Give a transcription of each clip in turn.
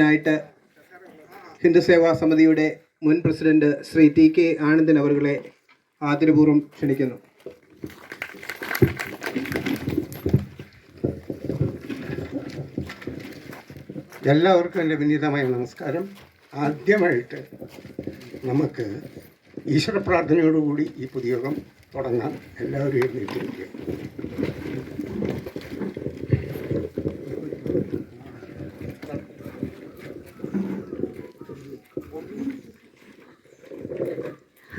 ായിട്ട് ഹിന്ദു സേവാ സമിതിയുടെ മുൻ president Shri T K Anandan അവരുകളെ ആദരപൂർവം ക്ഷണിക്കുന്നു. എല്ലാവർക്കും എന്റെ വിനീതമായ നമസ്കാരം. ആദ്യമായിട്ട് നമുക്ക് ഈശ്വര പ്രാർത്ഥനയോടുകൂടി ഈ പൊതുയോഗം തുടങ്ങാം. എല്ലാവരും എഴുന്നേറ്റിരിക്കുക.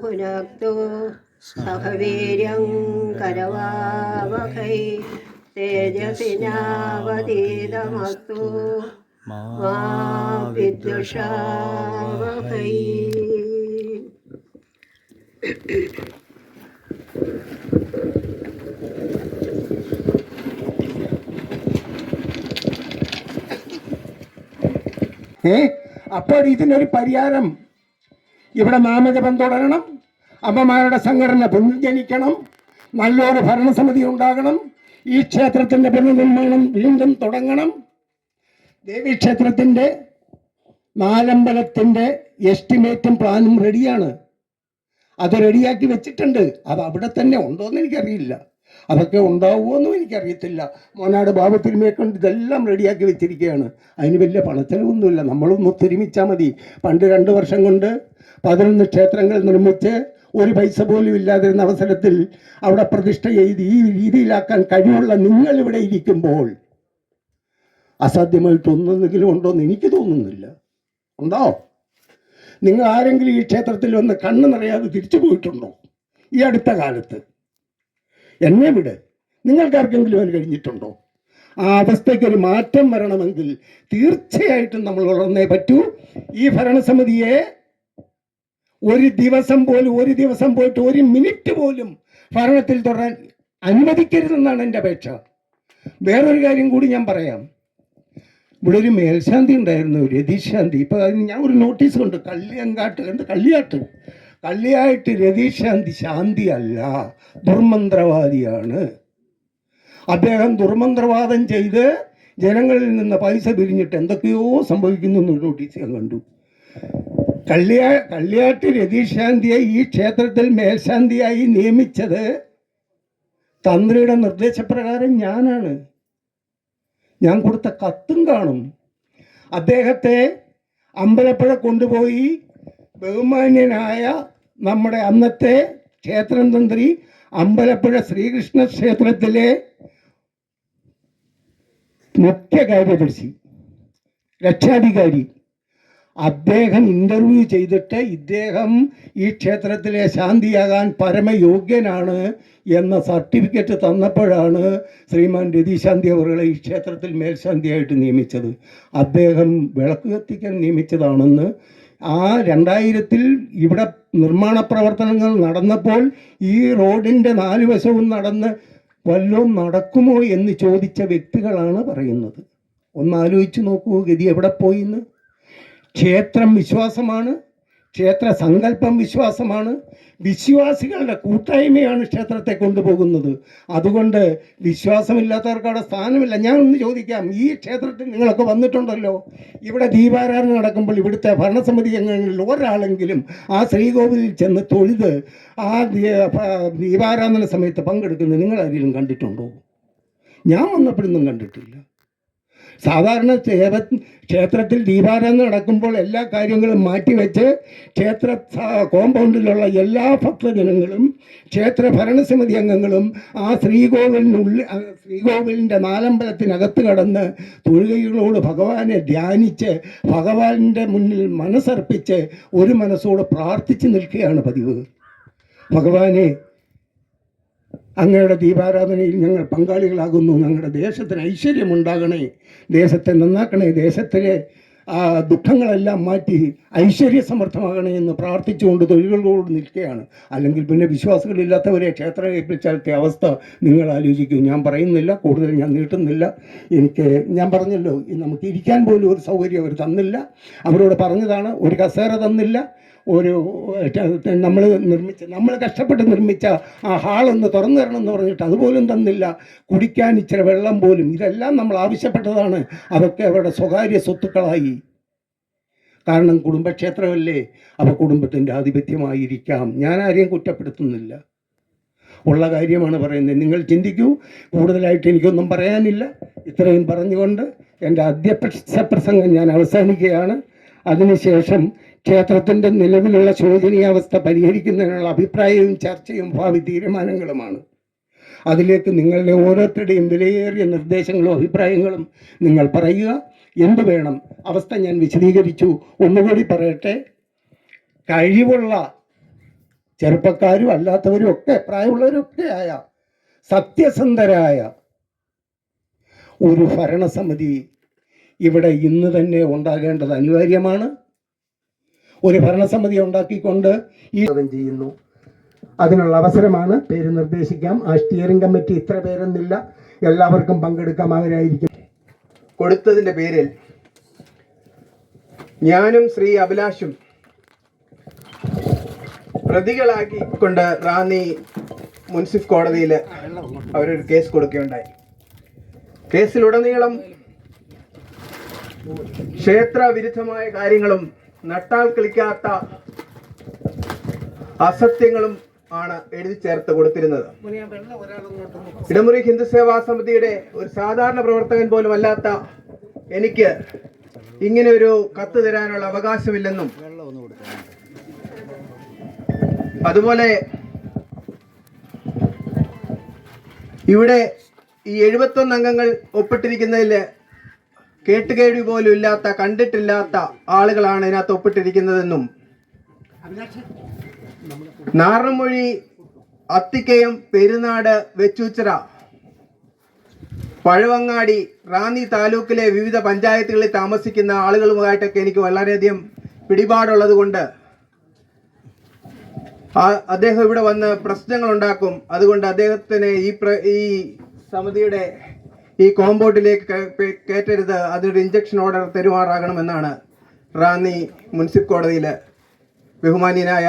പുനക്തു സഹവീര്യം കരവാവഹൈ തേജസിനാവതീതമസ്തു മാ വിദ്യുഷാവഹൈ അപ്പോൾ ഇതിനൊരു പരിഹാരം ഇവിടെ നാമജപം തുടരണം അമ്മമാരുടെ സംഘടന പുനർജനിക്കണം. നല്ലൊരു ഭരണസമിതി ഉണ്ടാകണം. ഈ ക്ഷേത്രത്തിന്റെ പുനർനിർമ്മാണം വീണ്ടും തുടങ്ങണം. ദേവീക്ഷേത്രത്തിന്റെ നാലമ്പലത്തിന്റെ എസ്റ്റിമേറ്റും പ്ലാനും റെഡിയാണ്. അത് റെഡിയാക്കി വെച്ചിട്ടുണ്ട്. അത് അവിടെ തന്നെ ഉണ്ടോ എന്ന് എനിക്കറിയില്ല. അതൊക്കെ ഉണ്ടാവുമോയെന്നും എനിക്കറിയത്തില്ല. മോനാട് ബാബു തിരുമയെ കൊണ്ട് ഇതെല്ലാം റെഡിയാക്കി വെച്ചിരിക്കുകയാണ്. അതിന് വലിയ പണച്ചെലവൊന്നുമില്ല. നമ്മളൊന്ന് ഒത്തൊരുമിച്ചാൽ മതി. പണ്ട് രണ്ട് വർഷം കൊണ്ട് പതിനൊന്ന് ക്ഷേത്രങ്ങൾ നിർമ്മിച്ച് ഒരു പൈസ പോലും ഇല്ലാതിരുന്ന അവസരത്തിൽ അവിടെ പ്രതിഷ്ഠ ചെയ്ത് ഈ രീതിയിലാക്കാൻ കഴിവുള്ള നിങ്ങൾ ഇവിടെ ഇരിക്കുമ്പോൾ അസാധ്യമായിട്ട് ഒന്നെങ്കിലും ഉണ്ടോയെന്ന് എനിക്ക് തോന്നുന്നില്ല. ഉണ്ടോ? നിങ്ങൾ ആരെങ്കിലും ഈ ക്ഷേത്രത്തിൽ വന്ന് കണ്ണു നിറയാതെ തിരിച്ചു പോയിട്ടുണ്ടോ? ഈ അടുത്ത കാലത്ത്. എന്നെ വിട്. നിങ്ങൾക്കാർക്കെങ്കിലും അത് കഴിഞ്ഞിട്ടുണ്ടോ? ആ അവസ്ഥയ്ക്ക് ഒരു മാറ്റം വരണമെങ്കിൽ തീർച്ചയായിട്ടും നമ്മൾ വളർന്നേ പറ്റൂ. ഈ ഭരണസമിതിയെ ഒരു ദിവസം പോലും ഒരു ദിവസം പോയിട്ട് ഒരു മിനിറ്റ് പോലും ഭരണത്തിൽ തുടരാൻ അനുവദിക്കരുതെന്നാണ് എന്റെ അപേക്ഷ. വേറൊരു കാര്യം കൂടി ഞാൻ പറയാം. ഇവിടെ ഒരു മേൽശാന്തി ഉണ്ടായിരുന്നു രതീശാന്തി. ഇപ്പൊ അതിന് ഞാൻ ഒരു നോട്ടീസ് കൊണ്ട് കള്ളിയങ്കാട്ട്. എന്ത് കള്ളിയാട്ട്? കള്ളിയായിട്ട് രതീശാന്തി ശാന്തി അല്ല ദുർമന്ത്രവാദിയാണ്. അദ്ദേഹം ദുർമന്ത്രവാദം ചെയ്ത് ജനങ്ങളിൽ നിന്ന് പൈസ പിരിഞ്ഞിട്ട് എന്തൊക്കെയോ സംഭവിക്കുന്നു എന്നൊരു നോട്ടീസ് ഞാൻ കണ്ടു. കള്ളിയാ കള്ളിയാട്ട് രതീശാന്തിയെ ഈ ക്ഷേത്രത്തിൽ മേൽശാന്തിയായി നിയമിച്ചത് തന്ത്രിയുടെ നിർദ്ദേശപ്രകാരം ഞാനാണ്. ഞാൻ കൊടുത്ത കത്തും കാണും. അദ്ദേഹത്തെ അമ്പലപ്പുഴ കൊണ്ടുപോയി ബഹുമാന്യനായ നമ്മുടെ അന്നത്തെ ക്ഷേത്രം തന്ത്രി അമ്പലപ്പുഴ ശ്രീകൃഷ്ണ ക്ഷേത്രത്തിലെ മുഖ്യ കാര്യദർശി രക്ഷാധികാരി. അദ്ദേഹം ഇന്റർവ്യൂ ചെയ്തിട്ട് ഇദ്ദേഹം ഈ ക്ഷേത്രത്തിലെ ശാന്തിയാകാൻ പരമയോഗ്യനാണ് എന്ന സർട്ടിഫിക്കറ്റ് തന്നപ്പോഴാണ് ശ്രീമാൻ രതിശാന്തി അവരുടെ ഈ ക്ഷേത്രത്തിൽ മേൽശാന്തിയായിട്ട് നിയമിച്ചത്. അദ്ദേഹം വിളക്ക് കത്തിക്കാൻ നിയമിച്ചതാണെന്ന്. ആ രണ്ടായിരത്തിൽ ഇവിടെ നിർമ്മാണ പ്രവർത്തനങ്ങൾ നടന്നപ്പോൾ ഈ റോഡിന്റെ നാല് വശവും നടന്ന് വല്ലതും നടക്കുമോ എന്ന് ചോദിച്ച വ്യക്തികളാണ് പറയുന്നത്. ഒന്ന് ആലോചിച്ച് നോക്കൂ ഗതി എവിടെ പോയിന്ന്? ക്ഷേത്രം വിശ്വാസമാണ് ക്ഷേത്ര സങ്കല്പം വിശ്വാസമാണ്. വിശ്വാസികളുടെ കൂട്ടായ്മയാണ് ക്ഷേത്രത്തെ കൊണ്ടുപോകുന്നത്. അതുകൊണ്ട് വിശ്വാസമില്ലാത്തവർക്ക് അവിടെ സ്ഥാനമില്ല. ഞാൻ ഒന്ന് ചോദിക്കാം ഈ ക്ഷേത്രത്തിൽ നിങ്ങളൊക്കെ വന്നിട്ടുണ്ടല്ലോ? ഇവിടെ ദീപാരാധന നടക്കുമ്പോൾ ഇവിടുത്തെ ഭരണസമിതി അംഗങ്ങളിൽ ഒരാളെങ്കിലും ആ ശ്രീകോവിലിൽ ചെന്ന് തൊഴുത് ആ ദീപാരാധന സമയത്ത് പങ്കെടുക്കുന്നത് നിങ്ങൾ ആരെങ്കിലും കണ്ടിട്ടുണ്ടോ? ഞാൻ വന്നപ്പോഴൊന്നും കണ്ടിട്ടില്ല. സാധാരണ ക്ഷേത്രത്തിൽ ദീപാരാധന നടക്കുമ്പോൾ എല്ലാ കാര്യങ്ങളും മാറ്റിവെച്ച് ക്ഷേത്ര കോമ്പൗണ്ടിലുള്ള എല്ലാ ഭക്തജനങ്ങളും ക്ഷേത്ര ഭരണസമിതി അംഗങ്ങളും ആ ശ്രീകോവിലിനുള്ളിൽ ശ്രീകോവിലിന്റെ നാലമ്പലത്തിനകത്ത് കടന്ന് തൊഴുകൈകളോട് ഭഗവാനെ ധ്യാനിച്ച് ഭഗവാന്റെ മുന്നിൽ മനസ്സർപ്പിച്ച് ഒരു മനസ്സോട് പ്രാർത്ഥിച്ച് നിൽക്കുകയാണ് പതിവ്. ഭഗവാനെ അങ്ങയുടെ ദീപാരാധനയിൽ ഞങ്ങൾ പങ്കാളികളാകുന്നു. ഞങ്ങളുടെ ദേശത്തിന് ഐശ്വര്യമുണ്ടാകണേ. ദേശത്തെ നന്നാക്കണേ. ദേശത്തിലെ ആ ദുഃഖങ്ങളെല്ലാം മാറ്റി ഐശ്വര്യസമർത്ഥമാകണേ എന്ന് പ്രാർത്ഥിച്ചുകൊണ്ട് തൊഴിലുകളോട് നിൽക്കുകയാണ്. അല്ലെങ്കിൽ പിന്നെ വിശ്വാസികളില്ലാത്തവരെ ക്ഷേത്രം ഏൽപ്പിച്ചാലത്തെ അവസ്ഥ നിങ്ങൾ ആലോചിക്കൂ. ഞാൻ പറയുന്നില്ല കൂടുതൽ ഞാൻ നീട്ടുന്നില്ല. എനിക്ക് ഞാൻ പറഞ്ഞല്ലോ നമുക്ക് ഇരിക്കാൻ പോലും ഒരു സൗകര്യം അവർ തന്നില്ല. അവരോട് പറഞ്ഞതാണ് ഒരു കസേര തന്നില്ല. ഒരു നമ്മൾ നിർമ്മിച്ച നമ്മൾ കഷ്ടപ്പെട്ട് നിർമ്മിച്ച ആ ഹാളൊന്ന് തുറന്നു തരണം എന്ന് പറഞ്ഞിട്ട് അതുപോലും തന്നില്ല. കുടിക്കാൻ ഇച്ചിരി വെള്ളം പോലും. ഇതെല്ലാം നമ്മൾ ആവശ്യപ്പെട്ടതാണ്. അതൊക്കെ അവരുടെ സ്വകാര്യ സ്വത്തുക്കളായി. കാരണം കുടുംബക്ഷേത്രമല്ലേ? അപ്പോൾ കുടുംബത്തിന്റെ ആധിപത്യമായിരിക്കാം. ഞാൻ ആരെയും കുറ്റപ്പെടുത്തുന്നില്ല. ഉള്ള കാര്യമാണ് പറയുന്നത്. നിങ്ങൾ ചിന്തിക്കൂ. കൂടുതലായിട്ട് എനിക്കൊന്നും പറയാനില്ല. ഇത്രയും പറഞ്ഞുകൊണ്ട് എന്റെ അധ്യക്ഷ പ്രസംഗം ഞാൻ അവസാനിക്കുകയാണ്. അതിനുശേഷം ക്ഷേത്രത്തിന്റെ നിലവിലുള്ള ശോചനീയാവസ്ഥ പരിഹരിക്കുന്നതിനുള്ള അഭിപ്രായവും ചർച്ചയും ഭാവി തീരുമാനങ്ങളുമാണ്. അതിലേക്ക് നിങ്ങളുടെ ഓരോരുത്തരുടെയും വിലയേറിയ നിർദ്ദേശങ്ങളും അഭിപ്രായങ്ങളും നിങ്ങൾ പറയുക. എന്ത് വേണം? അവസ്ഥ ഞാൻ വിശദീകരിച്ചു. ഒന്നുകൂടി പറയട്ടെ. കഴിവുള്ള ചെറുപ്പക്കാരും അല്ലാത്തവരും ഒക്കെ പ്രായമുള്ളവരൊക്കെ ആയ സത്യസന്ധരായ ഒരു ഭരണസമിതി ഇവിടെ ഇന്ന് തന്നെ ഉണ്ടാകേണ്ടത് അനിവാര്യമാണ്. ഒരു ഭരണസമിതി ഉണ്ടാക്കിക്കൊണ്ട് ഈ ചെയ്യുന്നു. അതിനുള്ള അവസരമാണ് പേര് നിർദ്ദേശിക്കാം. ആ സ്റ്റിയറിംഗ് കമ്മിറ്റി ഇത്ര പേരൊന്നില്ല എല്ലാവർക്കും പങ്കെടുക്കാം. അവരായിരിക്കും. കൊടുത്തതിന്റെ പേരിൽ ഞാനും ശ്രീ അഭിലാഷും പ്രതികളാക്കിക്കൊണ്ട് റാന്നി മുൻസിഫ് കോടതിയിൽ അവരൊരു കേസ് കൊടുക്കുകയുണ്ടായി. കേസിലുടനീളം ക്ഷേത്ര വിരുദ്ധമായ കാര്യങ്ങളും നട്ടാൽ കളിക്കാത്ത അസത്യങ്ങളും ആണ് എഴുതി ചേർത്ത് കൊടുത്തിരുന്നത്. ഇടമുറി ഹിന്ദു സേവാ സമിതിയുടെ ഒരു സാധാരണ പ്രവർത്തകൻ പോലും അല്ലാത്ത എനിക്ക് ഇങ്ങനെ ഒരു കത്ത് തരാനുള്ള അവകാശമില്ലെന്നും അതുപോലെ ഇവിടെ ഈ എഴുപത്തൊന്ന് അംഗങ്ങൾ ഒപ്പിട്ടിരിക്കുന്നതിൽ കേട്ടുകേഴ്വി പോലും ഇല്ലാത്ത കണ്ടിട്ടില്ലാത്ത ആളുകളാണ് ഇതിനകത്ത് ഒപ്പിട്ടിരിക്കുന്നതെന്നും നാറമൊഴി അത്തിക്കയം പെരുന്നാട് വെച്ചൂച്ചിറ പഴവങ്ങാടി റാന്നി താലൂക്കിലെ വിവിധ പഞ്ചായത്തുകളിൽ താമസിക്കുന്ന ആളുകളുമായിട്ടൊക്കെ എനിക്ക് വളരെയധികം പിടിപാടുള്ളത് കൊണ്ട് അദ്ദേഹം ഇവിടെ വന്ന് പ്രശ്നങ്ങൾ ഉണ്ടാക്കും അതുകൊണ്ട് അദ്ദേഹത്തിന് ഈ ഈ സമിതിയുടെ ഈ കോമ്പൗണ്ടിലേക്ക് കയറ്റരുത്. അതിനൊരു ഇഞ്ചക്ഷൻ ഓർഡർ തരുമാറാകണമെന്നാണ് റാന്നി മുനിസിപ്പൽ കോടതിയിൽ ബഹുമാനീയനായ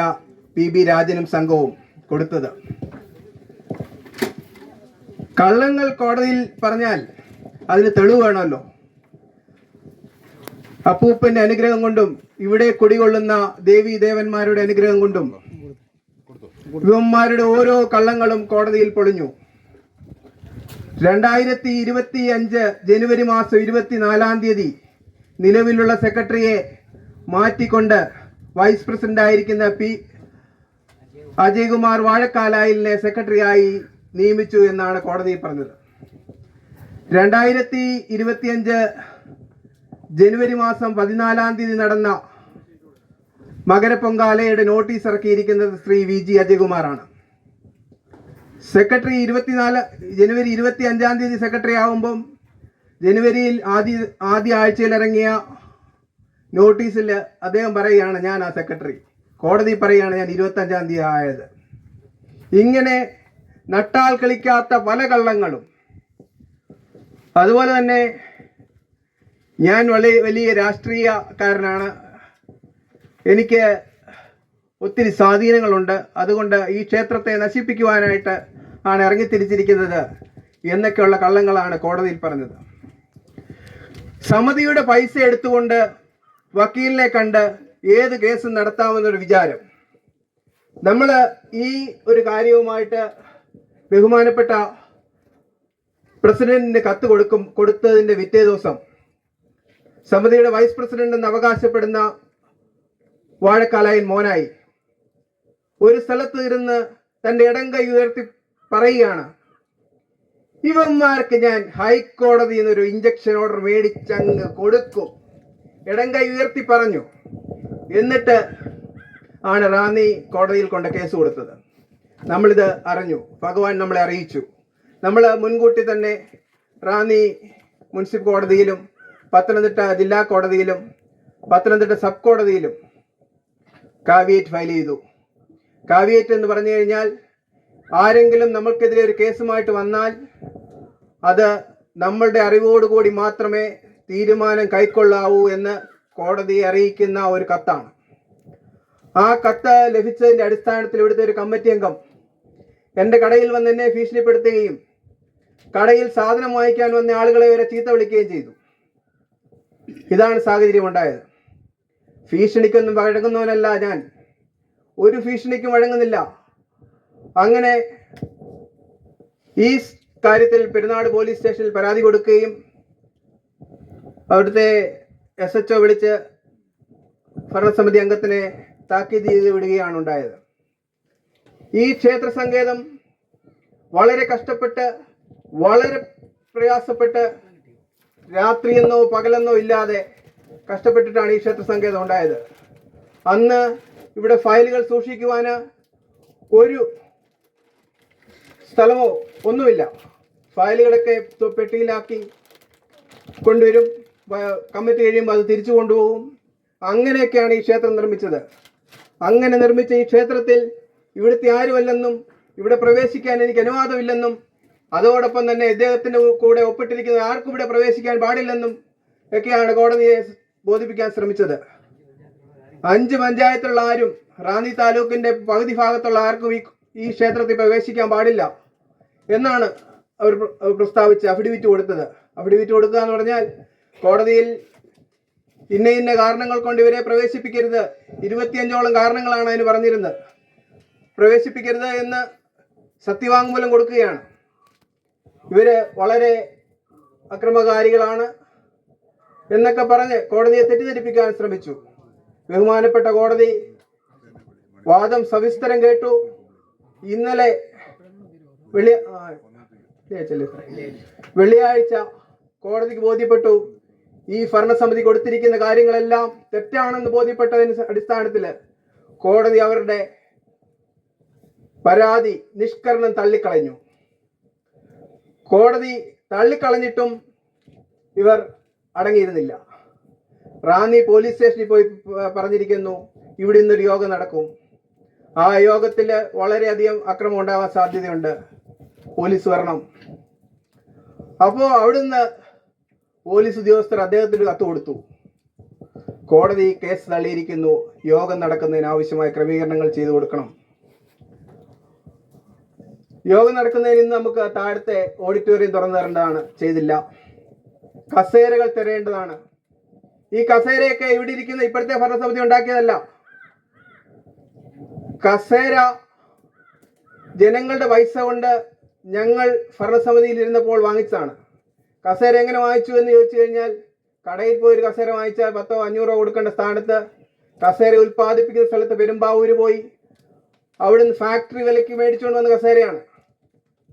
പി. ബി. രാജനും സംഘവും കൊടുത്തത്. കള്ളങ്ങൾ കോടതിയിൽ പറഞ്ഞാൽ അതിന് തെളിവ് വേണമല്ലോ. അപ്പൂപ്പന്റെ അനുഗ്രഹം കൊണ്ടും ഇവിടെ കുടികൊള്ളുന്ന ദേവി ദേവന്മാരുടെ അനുഗ്രഹം കൊണ്ടും ഇവന്മാരുടെ ഓരോ കള്ളങ്ങളും കോടതിയിൽ പൊളിഞ്ഞു. രണ്ടായിരത്തി ഇരുപത്തി അഞ്ച് ജനുവരി മാസം ഇരുപത്തിനാലാം തീയതി നിലവിലുള്ള സെക്രട്ടറിയെ മാറ്റിക്കൊണ്ട് വൈസ് പ്രസിഡന്റ് ആയിരിക്കുന്ന പി അജയ്കുമാർ വാഴക്കാലായിലിനെ സെക്രട്ടറിയായി നിയമിച്ചു എന്നാണ് കോടതി പറഞ്ഞത്. രണ്ടായിരത്തി ഇരുപത്തിയഞ്ച് ജനുവരി മാസം പതിനാലാം തീയതി നടന്ന മകരപ്പൊങ്കാലയുടെ നോട്ടീസ് ഇറക്കിയിരിക്കുന്നത് ശ്രീ വി ജി അജയ്കുമാറാണ്. സെക്രട്ടറി ഇരുപത്തിനാല് ജനുവരി ഇരുപത്തി അഞ്ചാം തീയതി സെക്രട്ടറി ആകുമ്പം ജനുവരിയിൽ ആദ്യ ആദ്യ ആഴ്ചയിൽ ഇറങ്ങിയ നോട്ടീസിൽ അദ്ദേഹം പറയുകയാണ് ഞാൻ ആ സെക്രട്ടറി. കോടതി പറയുകയാണ് ഞാൻ ഇരുപത്തഞ്ചാം തീയതി ആയത്. ഇങ്ങനെ നട്ടാൽ കളിക്കാത്ത പല കള്ളങ്ങളും. അതുപോലെ തന്നെ ഞാൻ വലിയ വലിയ രാഷ്ട്രീയക്കാരനാണ്. എനിക്ക് ഒത്തിരി സ്വാധീനങ്ങളുണ്ട്. അതുകൊണ്ട് ഈ ക്ഷേത്രത്തെ നശിപ്പിക്കുവാനായിട്ട് ആണ് ഇറങ്ങിത്തിരിച്ചിരിക്കുന്നത് എന്നൊക്കെയുള്ള കള്ളങ്ങളാണ് കോടതിയിൽ പറഞ്ഞത്. സമിതിയുടെ പൈസ എടുത്തുകൊണ്ട് വക്കീലിനെ കണ്ട് ഏത് കേസും നടത്താമെന്നൊരു വിചാരം. നമ്മൾ ഈ ഒരു കാര്യവുമായിട്ട് ബഹുമാനപ്പെട്ട പ്രസിഡന്റിന് കത്ത് കൊടുക്കും കൊടുത്തതിന്റെ പിറ്റേ ദിവസം സമിതിയുടെ വൈസ് പ്രസിഡന്റ് എന്ന് അവകാശപ്പെടുന്ന വാഴക്കാലായൻ മോനായി ഒരു സ്ഥലത്ത് ഇരുന്ന് തന്റെ ഇടം കൈ ഉയർത്തി പറയുകയാണ്. ഇവന്മാർക്ക് ഞാൻ ഹൈക്കോടതിയിൽ എന്നൊരു ഇഞ്ചക്ഷൻ ഓർഡർ മേടിച്ചങ്ങ് കൊടുക്കും. ഇടം കൈ ഉയർത്തി പറഞ്ഞു. എന്നിട്ട് ആണ് റാന്നി കോടതിയിൽ കൊണ്ട കേസ് കൊടുത്തത്. നമ്മളിത് അറിഞ്ഞു. ഭഗവാൻ നമ്മളെ അറിയിച്ചു. നമ്മൾ മുൻകൂട്ടി തന്നെ റാന്നി മുനിസിപ്പൽ കോടതിയിലും പത്തനംതിട്ട ജില്ലാ കോടതിയിലും പത്തനംതിട്ട സബ് കോടതിയിലും കാവിയേറ്റ് ഫയൽ ചെയ്തു. കാവിയേറ്റ് എന്ന് പറഞ്ഞു കഴിഞ്ഞാൽ ആരെങ്കിലും നമ്മൾക്കെതിരെ ഒരു കേസുമായിട്ട് വന്നാൽ അത് നമ്മളുടെ അറിവോടുകൂടി മാത്രമേ തീരുമാനം കൈക്കൊള്ളാവൂ എന്ന് കോടതിയെ അറിയിക്കുന്ന ഒരു കത്താണ്. ആ കത്ത് ലഭിച്ചതിന്റെ അടിസ്ഥാനത്തിൽ ഇവിടുത്തെ ഒരു കമ്മിറ്റി അംഗം എന്റെ കടയിൽ വന്ന് എന്നെ ഭീഷണിപ്പെടുത്തുകയും കടയിൽ സാധനം വാങ്ങിക്കാൻ വന്ന ആളുകളെ വരെ ചീത്ത വിളിക്കുകയും ചെയ്തു. ഇതാണ് സാഹചര്യം ഉണ്ടായത്. ഭീഷണിക്കൊന്നും വഴങ്ങുന്നവനല്ല ഞാൻ. ഒരു ഭീഷണിക്കും വഴങ്ങുന്നില്ല. അങ്ങനെ ഈ കാര്യത്തിൽ പെരുന്നാട് പോലീസ് സ്റ്റേഷനിൽ പരാതി കൊടുക്കുകയും അവിടുത്തെ എസ് എച്ച് വിളിച്ച് ഭരണസമിതി അംഗത്തിനെ താക്കീത് ചെയ്ത് വിടുകയാണ് ഉണ്ടായത്. ഈ ക്ഷേത്ര സങ്കേതം വളരെ കഷ്ടപ്പെട്ട് വളരെ പ്രയാസപ്പെട്ട് രാത്രിയെന്നോ പകലെന്നോ ഇല്ലാതെ കഷ്ടപ്പെട്ടിട്ടാണ് ഈ ക്ഷേത്ര സങ്കേതം ഉണ്ടായത്. അന്ന് ഇവിടെ ഫയലുകൾ സൂക്ഷിക്കുവാന് ഒരു സ്ഥലമോ ഒന്നുമില്ല. ഫയലുകളൊക്കെ പെട്ടിയിലാക്കി കൊണ്ടുവരും. കമ്മിറ്റി കഴിയുമ്പോൾ അത് തിരിച്ചു കൊണ്ടുപോകും. അങ്ങനെയൊക്കെയാണ് ഈ ക്ഷേത്രം നിർമ്മിച്ചത്. അങ്ങനെ നിർമ്മിച്ച ഈ ക്ഷേത്രത്തിൽ ഇവിടുത്തെ ആരുമല്ലെന്നും ഇവിടെ പ്രവേശിക്കാൻ എനിക്ക് അനുവാദമില്ലെന്നും അതോടൊപ്പം തന്നെ ഇദ്ദേഹത്തിന്റെ കൂടെ ഒപ്പിട്ടിരിക്കുന്ന ആർക്കും ഇവിടെ പ്രവേശിക്കാൻ പാടില്ലെന്നും ഒക്കെയാണ് കോടതിയെ ബോധിപ്പിക്കാൻ ശ്രമിച്ചത്. അഞ്ച് പഞ്ചായത്തുള്ള ആരും റാന്നി താലൂക്കിന്റെ പകുതി ഭാഗത്തുള്ള ആർക്കും ഈ ക്ഷേത്രത്തിൽ പ്രവേശിക്കാൻ പാടില്ല. എന്നാണ് അവർ പ്ര- അവർ പ്രസ്താവിച്ച് അഫിഡവിറ്റ് കൊടുത്തത്. അഫിഡവിറ്റ് കൊടുക്കുക എന്ന് പറഞ്ഞാൽ കോടതിയിൽ ഇന്ന ഇന്ന കാരണങ്ങൾ കൊണ്ട് ഇവരെ പ്രവേശിപ്പിക്കരുത്. ഇരുപത്തിയഞ്ചോളം കാരണങ്ങളാണ് അതിന് പറഞ്ഞിരുന്നത്. പ്രവേശിപ്പിക്കരുത് എന്ന് സത്യവാങ്മൂലം കൊടുക്കുകയാണ്. ഇവർ വളരെ അക്രമകാരികളാണ് എന്നൊക്കെ പറഞ്ഞ് കോടതിയെ തെറ്റിദ്ധരിപ്പിക്കാൻ ശ്രമിച്ചു. ബഹുമാനപ്പെട്ട കോടതി വാദം സവിസ്തരം കേട്ടു. ഇന്നലെ സാർ? വെള്ളിയാഴ്ച കോടതിക്ക് ബോധ്യപ്പെട്ടു. ഈ ഭരണസമിതി കൊടുത്തിരിക്കുന്ന കാര്യങ്ങളെല്ലാം തെറ്റാണെന്ന് ബോധ്യപ്പെട്ടതിന് അടിസ്ഥാനത്തിൽ കോടതി അവരുടെ പരാതി നിഷ്കരണം തള്ളിക്കളഞ്ഞു. കോടതി തള്ളിക്കളഞ്ഞിട്ടും ഇവർ അടങ്ങിയിരുന്നില്ല. റാന്നി പോലീസ് സ്റ്റേഷനിൽ പോയി പറഞ്ഞിരിക്കുന്നു ഇവിടെ ഇന്നൊരു യോഗം നടക്കും. ആ യോഗത്തിൽ വളരെയധികം അക്രമം ഉണ്ടാവാൻ സാധ്യതയുണ്ട്. പോലീസ് വരണം. അപ്പോൾ അവിടുന്ന് പോലീസ് ഉദ്യോഗസ്ഥർ അദ്ദേഹത്തിന് കത്ത് കൊടുത്തു. കോടതി കേസ് തള്ളിയിരിക്കുന്നു. യോഗം നടക്കുന്നതിന് ആവശ്യമായ ക്രമീകരണങ്ങൾ ചെയ്തു കൊടുക്കണം. യോഗം നടക്കുന്നതിന് ഇന്ന് നമുക്ക് താഴത്തെ ഓഡിറ്റോറിയം തുറന്നു തരേണ്ടതാണ്. ചെയ്തില്ല. കസേരകൾ തരേണ്ടതാണ് ഈ കസേരയൊക്കെ ഇവിടെ ഇരിക്കുന്ന ഇപ്പോഴത്തെ ഭരണസമിതി ഉണ്ടാക്കിയതല്ല. കസേര ജനങ്ങളുടെ പൈസ കൊണ്ട് ഞങ്ങൾ ഭരണസമിതിയിൽ ഇരുന്നപ്പോൾ വാങ്ങിച്ചതാണ്. കസേര എങ്ങനെ വാങ്ങിച്ചു എന്ന് ചോദിച്ചു കഴിഞ്ഞാൽ കടയിൽ പോയി ഒരു കസേര വാങ്ങിച്ചാൽ പത്തോ അഞ്ഞൂറോ കൊടുക്കേണ്ട സ്ഥാനത്ത് കസേര ഉൽപ്പാദിപ്പിക്കുന്ന സ്ഥലത്ത് പെരുമ്പാവൂര് പോയി അവിടുന്ന് ഫാക്ടറി വിലയ്ക്ക് മേടിച്ചുകൊണ്ട് വന്ന കസേരയാണ്.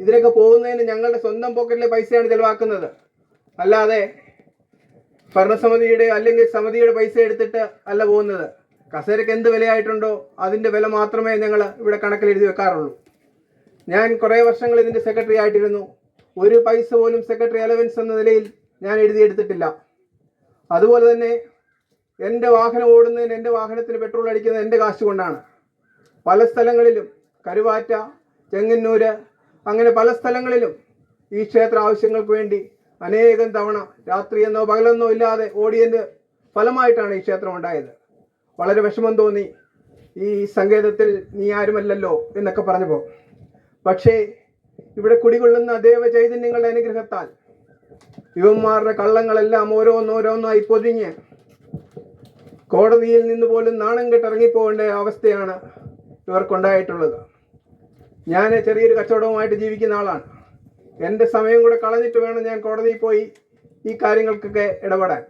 ഇതിനൊക്കെ പോകുന്നതിന് ഞങ്ങളുടെ സ്വന്തം പോക്കറ്റിലെ പൈസയാണ് ചിലവാക്കുന്നത്. അല്ലാതെ ഭരണസമിതിയുടെ അല്ലെങ്കിൽ സമിതിയുടെ പൈസ എടുത്തിട്ട് അല്ല പോകുന്നത്. കസേരയ്ക്ക് എന്ത് വിലയായിട്ടുണ്ടോ അതിന്റെ വില മാത്രമേ ഞങ്ങൾ ഇവിടെ കണക്കിൽ എഴുതി വെക്കാറുള്ളൂ. ഞാൻ കുറേ വർഷങ്ങൾ ഇതിന്റെ സെക്രട്ടറി ആയിട്ടിരുന്നു. ഒരു പൈസ പോലും സെക്രട്ടറി അലവൻസ് എന്ന നിലയിൽ ഞാൻ എഴുതിയെടുത്തിട്ടില്ല അതുപോലെ തന്നെ എന്റെ വാഹനം ഓടുന്നതിന് എന്റെ വാഹനത്തിന് പെട്രോൾ അടിക്കുന്നത് എന്റെ കാശ് കൊണ്ടാണ്. പല സ്ഥലങ്ങളിലും കരുവാറ്റ ചെങ്ങന്നൂര് അങ്ങനെ പല സ്ഥലങ്ങളിലും ഈ ക്ഷേത്ര ആവശ്യങ്ങൾക്ക് വേണ്ടി അനേകം തവണ രാത്രിയെന്നോ പകലെന്നോ ഇല്ലാതെ ഓടിയതിന്റെ ഫലമായിട്ടാണ് ഈ ക്ഷേത്രം ഉണ്ടായത്. വളരെ വിഷമം തോന്നി. ഈ സങ്കേതത്തിൽ നീ ആരുമല്ലല്ലോ എന്നൊക്കെ പറഞ്ഞപ്പോൾ. പക്ഷേ ഇവിടെ കുടികൊള്ളുന്ന ദേവ ചൈതന്യങ്ങളുടെ അനുഗ്രഹത്താൽ ഇവന്മാരുടെ കള്ളങ്ങളെല്ലാം ഓരോന്നോരോന്നായി പൊതിഞ്ഞ് കോടതിയിൽ നിന്ന് പോലും നാണം കെട്ടിറങ്ങിപ്പോകേണ്ട അവസ്ഥയാണ് ഇവർക്കുണ്ടായിട്ടുള്ളത്. ഞാൻ ചെറിയൊരു കച്ചവടവുമായിട്ട് ജീവിക്കുന്ന ആളാണ്. എന്റെ സമയം കൂടെ കളഞ്ഞിട്ട് വേണം ഞാൻ കോടതിയിൽ പോയി ഈ കാര്യങ്ങൾക്കൊക്കെ ഇടപെടാൻ.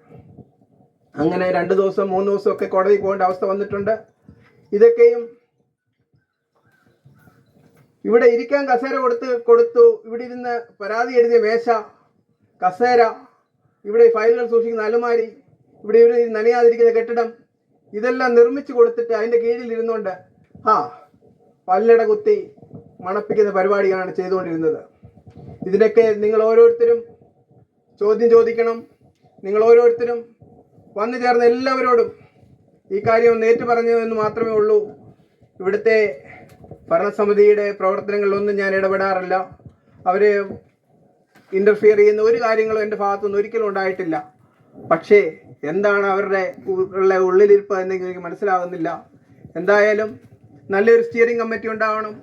അങ്ങനെ രണ്ട് ദിവസം മൂന്ന് ദിവസമൊക്കെ കോടതിയിൽ കോടതി പോകേണ്ട അവസ്ഥ വന്നിട്ടുണ്ട്. ഇതൊക്കെയും ഇവിടെ ഇരിക്കാൻ കസേര കൊടുത്ത് കൊടുത്തു. ഇവിടെ ഇരുന്ന് പരാതി എഴുതിയ മേശ കസേര ഇവിടെ ഫയലുകൾ സൂക്ഷിക്കുന്ന അലുമാരി ഇവിടെ ഇവിടെ നനയാതിരിക്കുന്ന കെട്ടിടം ഇതെല്ലാം നിർമ്മിച്ചു കൊടുത്തിട്ട് അതിന്റെ കീഴിൽ ഇരുന്നുകൊണ്ട് ആ പല്ലട കുത്തി മണപ്പിക്കുന്ന പരിപാടിയാണ് ചെയ്തുകൊണ്ടിരുന്നത്. ഇതിനൊക്കെ നിങ്ങൾ ഓരോരുത്തരും ചോദ്യം ചോദിക്കണം. നിങ്ങൾ ഓരോരുത്തരും വന്നു ചേർന്ന എല്ലാവരോടും ഈ കാര്യം ഏറ്റു പറഞ്ഞു എന്ന് മാത്രമേ ഉള്ളൂ. ഇവിടുത്തെ ഭരണസമിതിയുടെ പ്രവർത്തനങ്ങളിലൊന്നും ഞാൻ ഇടപെടാറില്ല. അവരെ ഇന്റർഫിയർ ചെയ്യുന്ന ഒരു കാര്യങ്ങളും എന്റെ ഭാഗത്തുനിന്ന് ഒരിക്കലും ഉണ്ടായിട്ടില്ല. പക്ഷേ എന്താണ് അവരുടെ ഉള്ള ഉള്ളിലിരിപ്പ് എന്നെങ്കിൽ എനിക്ക് മനസ്സിലാകുന്നില്ല എന്തായാലും നല്ലൊരു സ്റ്റിയറിംഗ് കമ്മിറ്റി ഉണ്ടാവണം.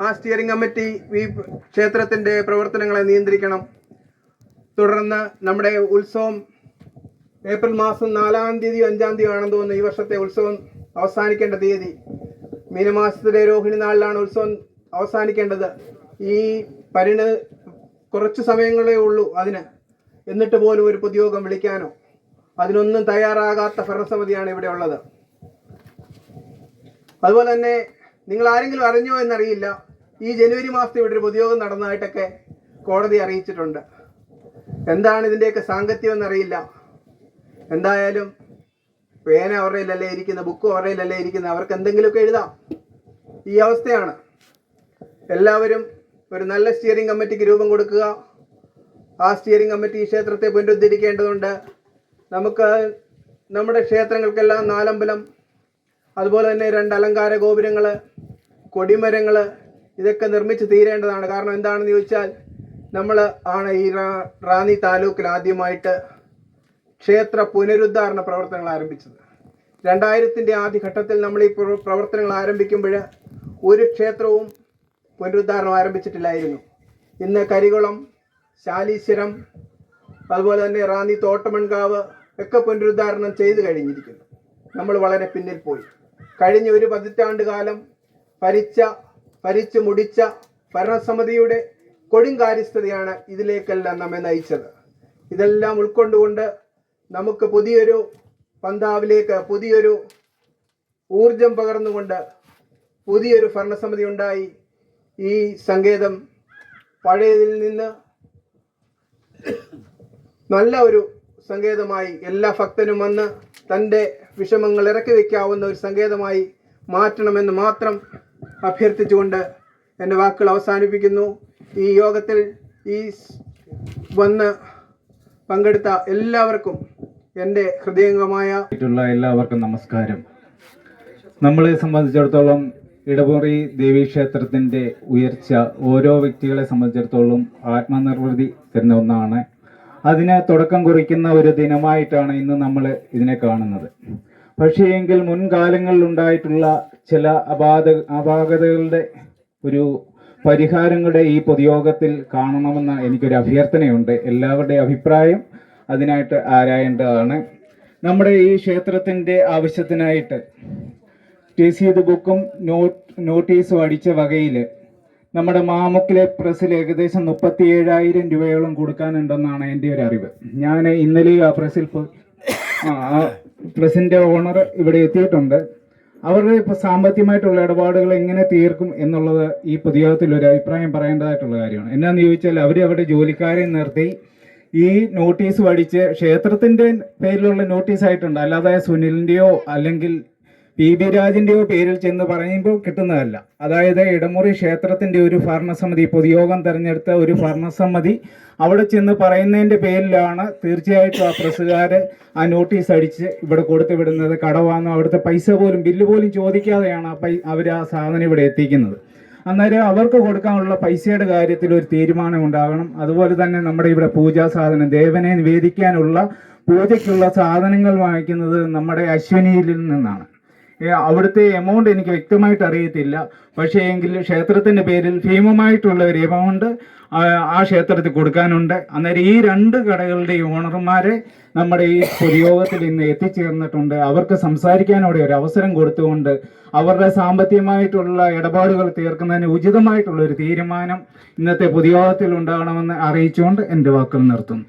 ആ സ്റ്റിയറിംഗ് കമ്മിറ്റി ഈ ക്ഷേത്രത്തിന്റെ പ്രവർത്തനങ്ങളെ നിയന്ത്രിക്കണം. തുടർന്ന് നമ്മുടെ ഉത്സവം ഏപ്രിൽ മാസം നാലാം തീയതി അഞ്ചാം തീയതി ആണെന്ന് തോന്നുന്നു ഈ വർഷത്തെ ഉത്സവം അവസാനിക്കേണ്ട തീയതി. മീനമാസത്തിലെ രോഹിണി നാളിലാണ് ഉത്സവം അവസാനിക്കേണ്ടത്. ഈ പരിണ് കുറച്ച് സമയങ്ങളേ ഉള്ളൂ അതിന്. എന്നിട്ട് പോലും ഒരു പൊതുയോഗം വിളിക്കാനോ അതിനൊന്നും തയ്യാറാകാത്ത ഭരണസമിതിയാണ് ഇവിടെ ഉള്ളത്. അതുപോലെ തന്നെ നിങ്ങൾ ആരെങ്കിലും അറിഞ്ഞോ എന്നറിയില്ല ഈ ജനുവരി മാസത്തിൽ ഇവിടെ ഒരു പൊതുയോഗം നടന്നതായിട്ടൊക്കെ കോടതി അറിയിച്ചിട്ടുണ്ട്. എന്താണ് ഇതിന്റെയൊക്കെ സാങ്കത്യം എന്നറിയില്ല എന്തായാലും പേന അവരുടെയിലല്ലേ ഇരിക്കുന്ന ബുക്ക് അവരുടെയിലല്ലേ ഇരിക്കുന്ന അവർക്ക് എന്തെങ്കിലുമൊക്കെ എഴുതാം. ഈ അവസ്ഥയാണ്. എല്ലാവരും ഒരു നല്ല സ്റ്റിയറിംഗ് കമ്മിറ്റിക്ക് രൂപം കൊടുക്കുക. ആ സ്റ്റിയറിംഗ് കമ്മിറ്റി ഈ ക്ഷേത്രത്തെ പുനരുദ്ധരിക്കേണ്ടതുണ്ട്. നമുക്ക് നമ്മുടെ ക്ഷേത്രങ്ങൾക്കെല്ലാം നാലമ്പലം അതുപോലെ തന്നെ രണ്ട് അലങ്കാര ഗോപുരങ്ങൾ കൊടിമരങ്ങൾ ഇതൊക്കെ നിർമ്മിച്ച് തീരേണ്ടതാണ്. കാരണം എന്താണെന്ന് ചോദിച്ചാൽ നമ്മൾ ആണ് ഈ റാന്നി താലൂക്കിൽ ആദ്യമായിട്ട് ക്ഷേത്ര പുനരുദ്ധാരണ പ്രവർത്തനങ്ങൾ ആരംഭിച്ചത്. രണ്ടായിരത്തിന്റെ ആദ്യഘട്ടത്തിൽ നമ്മൾ ഈ പ്ര- പ്രവർത്തനങ്ങൾ ആരംഭിക്കുമ്പോൾ ഒരു ക്ഷേത്രവും പുനരുദ്ധാരണം ആരംഭിച്ചിട്ടില്ലായിരുന്നു. ഇന്ന് കരികുളം ശാലീശ്വരം അതുപോലെ തന്നെ റാന്നി തോട്ടമൺകാവ് ഒക്കെ പുനരുദ്ധാരണം ചെയ്തു കഴിഞ്ഞിരിക്കുന്നു. നമ്മൾ വളരെ പിന്നിൽ പോയി. കഴിഞ്ഞ ഒരു പതിറ്റാണ്ട് കാലം ഭരിച്ച ഭരിച്ചു മുടിച്ച ഭരണസമിതിയുടെ കൊടുങ്കാര്യസ്ഥതയാണ് ഇതിലേക്കെല്ലാം നമ്മെ നയിച്ചത്. ഇതെല്ലാം ഉൾക്കൊണ്ടുകൊണ്ട് നമുക്ക് പുതിയൊരു പന്താവിലേക്ക് പുതിയൊരു ഊർജം പകർന്നുകൊണ്ട് പുതിയൊരു ഭരണസമിതി ഉണ്ടായി. ഈ സങ്കേതം പഴയതിൽ നിന്ന് നല്ല ഒരു സങ്കേതമായി എല്ലാ ഭക്തനും വന്ന് തന്റെ വിഷമങ്ങൾ ഇറക്കി വയ്ക്കാവുന്ന ഒരു സങ്കേതമായി മാറ്റണമെന്ന് മാത്രം അഭ്യർത്ഥിച്ചുകൊണ്ട് എന്റെ വാക്കുകൾ അവസാനിപ്പിക്കുന്നു. ഈ യോഗത്തിൽ ഈ വന്ന് പങ്കെടുത്ത എല്ലാവർക്കും എന്റെ ഹൃദയംഗമായ എല്ലാവർക്കും നമസ്കാരം. നമ്മളെ സംബന്ധിച്ചിടത്തോളം ഇടമുറി ദേവീക്ഷേത്രത്തിന്റെ ഉയർച്ച ഓരോ വ്യക്തികളെ സംബന്ധിച്ചിടത്തോളം ആത്മനിർവൃതി തരുന്ന ഒന്നാണ്. അതിന് തുടക്കം കുറിക്കുന്ന ഒരു ദിനമായിട്ടാണ് ഇന്ന് നമ്മൾ ഇതിനെ കാണുന്നത്. പക്ഷേ എങ്കിൽ മുൻകാലങ്ങളിൽ ഉണ്ടായിട്ടുള്ള ചില അപാത അപാകതകളുടെ ഒരു പരിഹാരങ്ങളുടെ ഈ പൊതുയോഗത്തിൽ കാണണമെന്ന എനിക്കൊരു അഭ്യർത്ഥനയുണ്ട്. എല്ലാവരുടെയും അഭിപ്രായം അതിനായിട്ട് ആരായേണ്ടതാണ്? നമ്മുടെ ഈ ക്ഷേത്രത്തിന്റെ ആവശ്യത്തിനായിട്ട് രസീത് ബുക്കും നോട്ട് നോട്ടീസും അടിച്ച വകയിൽ നമ്മുടെ മാമുക്കിലെ പ്രസ്സിൽ ഏകദേശം മുപ്പത്തി ഏഴായിരം രൂപയോളം കൊടുക്കാനുണ്ടെന്നാണ് എന്റെ ഒരു അറിവ്. ഞാൻ ഇന്നലെ ആ പ്രസ്സിൽ പ്രസിന്റെ ഓണർ ഇവിടെ എത്തിയിട്ടുണ്ട്. അവരുടെ സാമ്പത്തികമായിട്ടുള്ള ഇടപാടുകൾ എങ്ങനെ തീർക്കും എന്നുള്ളത് ഈ പൊതുയോഗത്തിൽ ഒരു അഭിപ്രായം പറയേണ്ടതായിട്ടുള്ള കാര്യമാണ്. എന്നാന്ന് ചോദിച്ചാൽ അവർ അവരുടെ ജോലിക്കാരെ നിർത്തി ഈ നോട്ടീസ് പഠിച്ച് ക്ഷേത്രത്തിന്റെ പേരിലുള്ള നോട്ടീസ് ആയിട്ടുണ്ട്. അല്ലാതെ സുനിലിന്റെയോ അല്ലെങ്കിൽ പി ബി രാജിന്റെയോ പേരിൽ ചെന്ന് പറയുമ്പോൾ കിട്ടുന്നതല്ല. അതായത് ഇടമുറി ക്ഷേത്രത്തിന്റെ ഒരു ഭരണസമിതി പൊതുയോഗം തെരഞ്ഞെടുത്ത ഒരു ഭരണസമിതി അവിടെ ചെന്ന് പറയുന്നതിന്റെ പേരിലാണ് തീർച്ചയായിട്ടും ആ പ്രസ്സുകാര് ആ നോട്ടീസ് അടിച്ച് ഇവിടെ കൊടുത്തു വിടുന്നത്. കടവാന്നോ അവിടുത്തെ പൈസ പോലും ബില്ല് പോലും ചോദിക്കാതെയാണ് അവർ ആ സാധനം ഇവിടെ എത്തിക്കുന്നത്. അന്നേരം അവർക്ക് കൊടുക്കാനുള്ള പൈസയുടെ കാര്യത്തിൽ ഒരു തീരുമാനം ഉണ്ടാകണം. അതുപോലെ തന്നെ നമ്മുടെ ഇവിടെ പൂജാ സാധനം ദേവനെ നിവേദിക്കാനുള്ള പൂജയ്ക്കുള്ള സാധനങ്ങൾ വാങ്ങിക്കുന്നത് നമ്മുടെ അശ്വിനിയിൽ നിന്നാണ്. അവിടുത്തെ എമൗണ്ട് എനിക്ക് വ്യക്തമായിട്ട് അറിയത്തില്ല. പക്ഷേ എങ്കിൽ ക്ഷേത്രത്തിന്റെ പേരിൽ ഭീമമായിട്ടുള്ള ഒരു എമൗണ്ട് ആ ക്ഷേത്രത്തിൽ കൊടുക്കാനുണ്ട്. അന്നേരം ഈ രണ്ട് കടകളുടെ ഓണർമാരെ നമ്മുടെ ഈ പൊതുയോഗത്തിൽ ഇന്ന് എത്തിച്ചേർന്നിട്ടുണ്ട്. അവർക്ക് സംസാരിക്കാനോടെ ഒരു അവസരം കൊടുത്തുകൊണ്ട് അവരുടെ സാമ്പത്തികമായിട്ടുള്ള ഇടപാടുകൾ തീർക്കുന്നതിന് ഉചിതമായിട്ടുള്ള ഒരു തീരുമാനം ഇന്നത്തെ പൊതുയോഗത്തിൽ ഉണ്ടാകണമെന്ന് അറിയിച്ചുകൊണ്ട് എന്റെ വാക്കുകൾ നിർത്തുന്നു.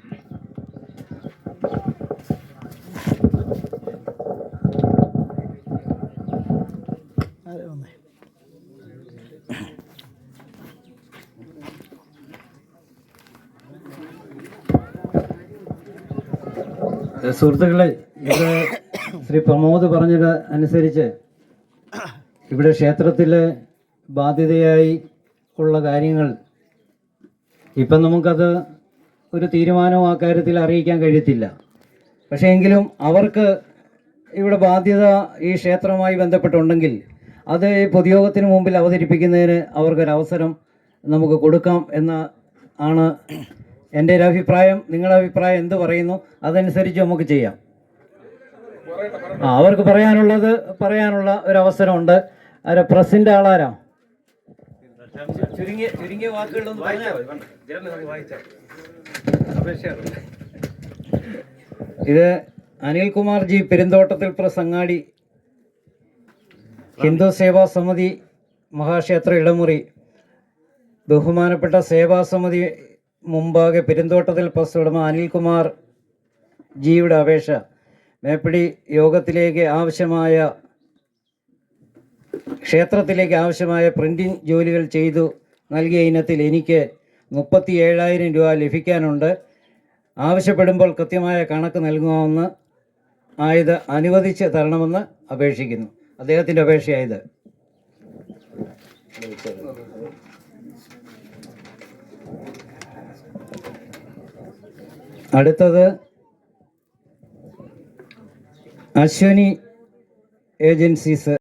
സുഹൃത്തുക്കളെ ഇവിടെ ശ്രീ പ്രമോദ് പറഞ്ഞത് അനുസരിച്ച് ഇവിടെ ക്ഷേത്രത്തിലെ ബാധ്യതയായി ഉള്ള കാര്യങ്ങൾ ഇപ്പം നമുക്കത് ഒരു തീരുമാനവും ആ കാര്യത്തിൽ അറിയിക്കാൻ കഴിയത്തില്ല. പക്ഷേ എങ്കിലും അവർക്ക് ഇവിടെ ബാധ്യത ഈ ക്ഷേത്രവുമായി ബന്ധപ്പെട്ടുണ്ടെങ്കിൽ അത് ഈ പൊതുയോഗത്തിന് മുമ്പിൽ അവതരിപ്പിക്കുന്നതിന് അവർക്കൊരവസരം നമുക്ക് കൊടുക്കാം എന്ന ആണ് എന്റെ ഒരു അഭിപ്രായം നിങ്ങളുടെ അഭിപ്രായം എന്ത് പറയുന്നു അതനുസരിച്ച് നമുക്ക് ചെയ്യാം. ആ അവർക്ക് പറയാനുള്ളത് പറയാനുള്ള ഒരു അവസരമുണ്ട്. അവരെ പ്രസിന്റെ ആളാരാ? ഇത് അനിൽകുമാർ ജി പെരുന്തോട്ടത്തിൽ പ്രസ് അങ്ങാടി ഹിന്ദു സേവാ സമിതി മഹാക്ഷേത്ര ഇടമുറി ബഹുമാനപ്പെട്ട സേവാസമിതി മുമ്പാകെ പെരുന്തോട്ടത്തിൽ പ്രസ് ഉടമ അനിൽകുമാർ ജിയുടെ അപേക്ഷ. മേപ്പിടി യോഗത്തിലേക്ക് ആവശ്യമായ ക്ഷേത്രത്തിലേക്ക് ആവശ്യമായ പ്രിന്റിംഗ് ജോലികൾ ചെയ്തു. നൽകിയ ഇനത്തിൽ എനിക്ക് മുപ്പത്തി ഏഴായിരം രൂപ ലഭിക്കാനുണ്ട്. ആവശ്യപ്പെടുമ്പോൾ കൃത്യമായ കണക്ക് നൽകുമെന്ന് ആയത് അനുവദിച്ച് തരണമെന്ന് അപേക്ഷിക്കുന്നു. അദ്ദേഹത്തിന്റെ അപേക്ഷയായത്. അടുത്തത് അശ്വനി ഏജൻസീസ്.